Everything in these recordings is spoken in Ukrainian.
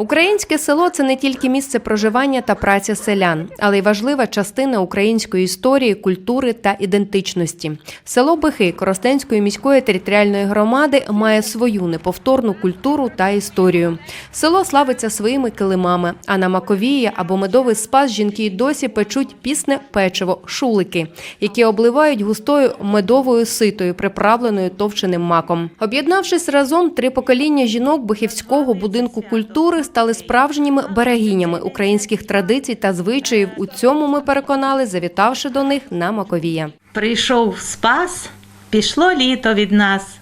Українське село це не тільки місце проживання та праці селян, але й важлива частина української історії, культури та ідентичності. Село Бихи Коростенської міської територіальної громади має свою неповторну культуру та історію. Село славиться своїми килимами, а на Маковії або медовий спас жінки й досі печуть пісне печиво шулики, які обливають густою медовою ситою, приправленою товченим маком. Об'єднавшись разом, три покоління жінок Бихівського будинку культури стали справжніми берегинями українських традицій та звичаїв. У цьому ми переконали, завітавши до них на Маковія. Прийшов спас, пішло літо від нас.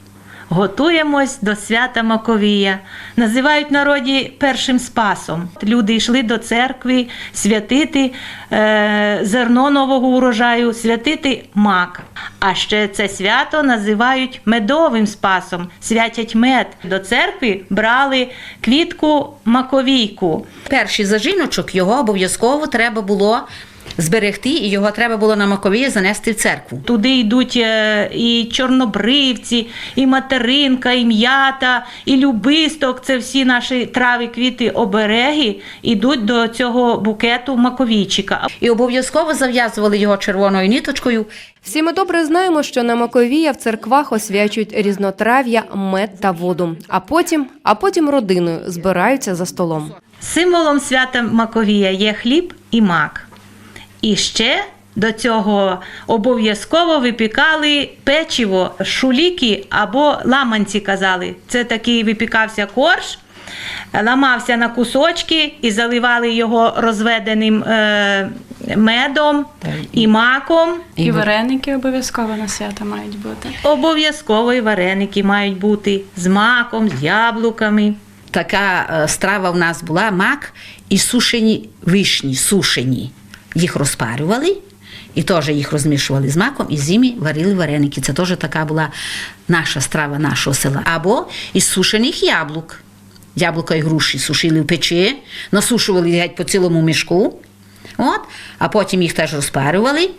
Готуємось до свята Маковія. Називають народі першим спасом. Люди йшли до церкви святити е, зерно нового урожаю, святити мак. А ще це свято називають медовим спасом, святять мед. До церкви брали квітку маковійку. Перший зажиночок його обов'язково треба було зберегти, і його треба було на Маковії занести в церкву. Туди йдуть е, і чорнобривці, і материнка, і м'ята, і любисток. Це всі наші трави, квіти, обереги йдуть до цього букету маковійчика. І обов'язково зав'язували його червоною ниточкою. Всі ми добре знаємо, що на Маковія в церквах освячують різнотрав'я, мед та воду. А потім, а потім родиною збираються за столом. Символом свята Маковія є хліб і мак. І ще до цього обов'язково випікали печиво, шуліки або ламанці казали. Це такий випікався корж, ламався на кусочки і заливали його розведеним е, медом і маком. І вареники обов'язково на свято мають бути. Обов'язково і вареники мають бути з маком, з яблуками. Така е, страва в нас була мак і сушені вишні, сушені. Їх розпарювали. І теж їх розмішували з маком, і зимі варили вареники. Це теж така була наша страва нашого села. Або із сушених яблук. Яблука і груші сушили в печі, насушували геть по цілому мішку. От, а потім їх теж розпарювали.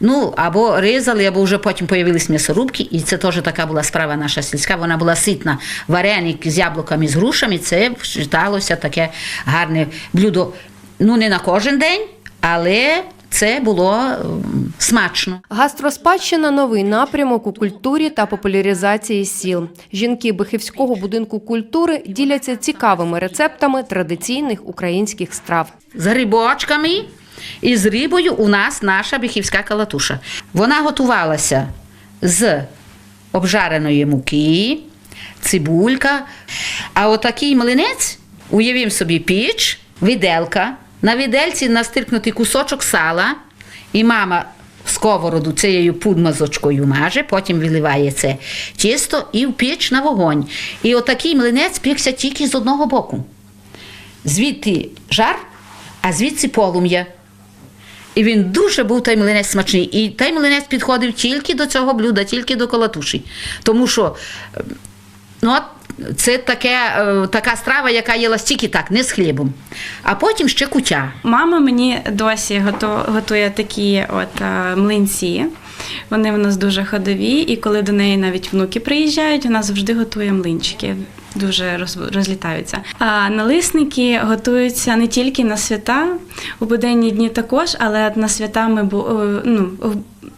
Ну, або ризали, або вже потім появились м'ясорубки, і це теж така була справа наша сільська. Вона була ситна. Вареник з яблуками, з грушами, це вважалося таке гарне блюдо. Ну, не на кожен день, але це було смачно. Гастроспадщина новий напрямок у культурі та популяризації сіл. Жінки Бихівського будинку культури діляться цікавими рецептами традиційних українських страв. з грибочками і з рибою у нас наша біхівська калатуша. Вона готувалася з обжареної муки, цибулька. А отакий млинець, уявім собі піч, виделка. На видельці настиркнутий кусочок сала, і мама сковороду цією пудмазочкою маже, потім виливає це тісто і в піч на вогонь. І отакий млинець пікся тільки з одного боку звідти жар, а звідси полум'я. І він дуже був той млинець смачний. І той млинець підходив тільки до цього блюда, тільки до колотуші. Тому що е, ну, от, це таке, е, така страва, яка їла стільки так, не з хлібом. А потім ще кутя. Мама мені досі готує такі от е, млинці. Вони в нас дуже ходові, і коли до неї навіть внуки приїжджають, вона завжди готує млинчики. Дуже роз- розлітаються. А налисники готуються не тільки на свята, у буденні дні також, але на свята ми ну,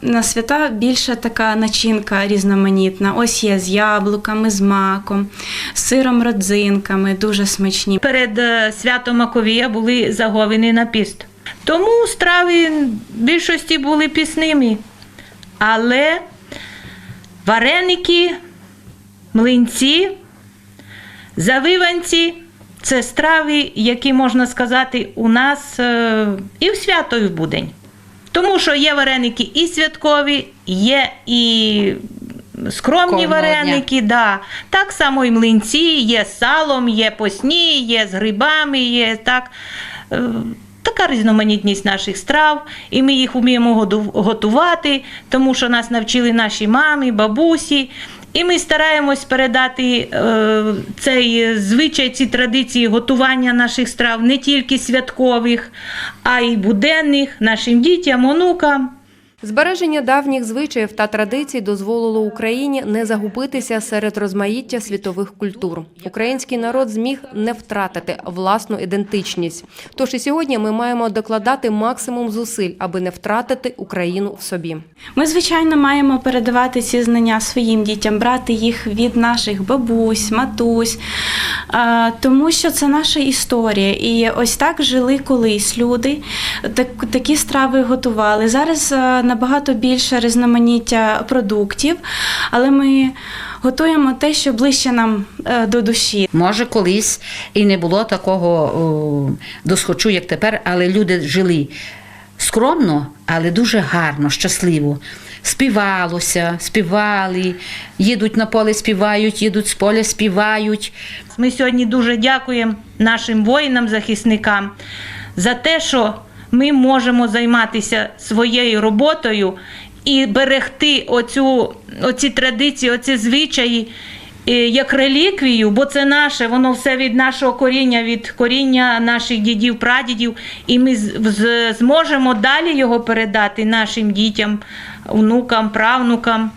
на свята більше така начинка різноманітна. Ось є з яблуками, з маком, з сиром родзинками, дуже смачні. Перед е, святом Маковія були заговини на піст. Тому страви в більшості були пісними. Але вареники, млинці, завиванці це страви, які можна сказати у нас е, і в свято, і в будень. Тому що є вареники і святкові, є і скромні Кожного дня. вареники, да. так само і млинці, є з салом, є посні, є з грибами, є так. е, Така різноманітність наших страв, і ми їх вміємо готувати, тому що нас навчили наші мами, бабусі. І ми стараємось передати е, цей звичай, ці традиції готування наших страв не тільки святкових, а й буденних нашим дітям, онукам. Збереження давніх звичаїв та традицій дозволило Україні не загубитися серед розмаїття світових культур. Український народ зміг не втратити власну ідентичність. Тож і сьогодні ми маємо докладати максимум зусиль, аби не втратити Україну в собі. Ми, звичайно, маємо передавати ці знання своїм дітям, брати їх від наших бабусь, матусь, тому що це наша історія. І ось так жили колись люди, так, такі страви готували. Зараз набагато більше різноманіття продуктів, але ми готуємо те, що ближче нам е, до душі. Може, колись і не було такого досхочу, як тепер, але люди жили скромно, але дуже гарно, щасливо. Співалося, співали, їдуть на поле, співають, їдуть з поля, співають. Ми сьогодні дуже дякуємо нашим воїнам-захисникам за те, що ми можемо займатися своєю роботою і берегти оцю, оці традиції, оці звичаї е, як реліквію, бо це наше, воно все від нашого коріння, від коріння наших дідів, прадідів, і ми зможемо далі його передати нашим дітям, внукам, правнукам.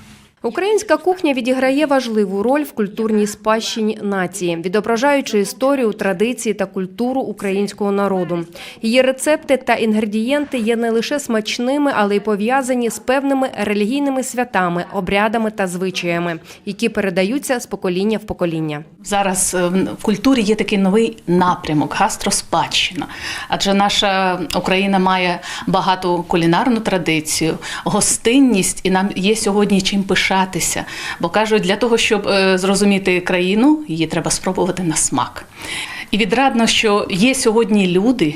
Українська кухня відіграє важливу роль в культурній спадщині нації, відображаючи історію, традиції та культуру українського народу. Її рецепти та інгредієнти є не лише смачними, але й пов'язані з певними релігійними святами, обрядами та звичаями, які передаються з покоління в покоління. Зараз е, в культурі є такий новий напрямок гастроспадщина. Адже наша Україна має багату кулінарну традицію, гостинність, і нам є сьогодні чим пишатися. Бо кажуть, для того, щоб е, зрозуміти країну, її треба спробувати на смак. І відрадно, що є сьогодні люди.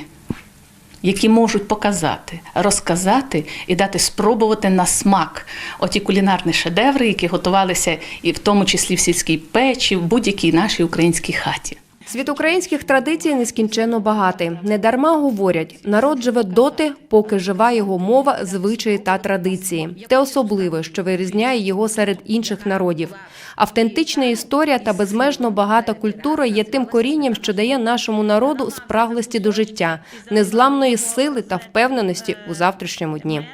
Які можуть показати, розказати і дати спробувати на смак оті кулінарні шедеври, які готувалися і в тому числі в сільській печі, в будь-якій нашій українській хаті. Світ українських традицій нескінченно багатий. Недарма говорять, народ живе доти, поки жива його мова, звичаї та традиції. Те особливе, що вирізняє його серед інших народів. Автентична історія та безмежно багата культура є тим корінням, що дає нашому народу спраглості до життя, незламної сили та впевненості у завтрашньому дні.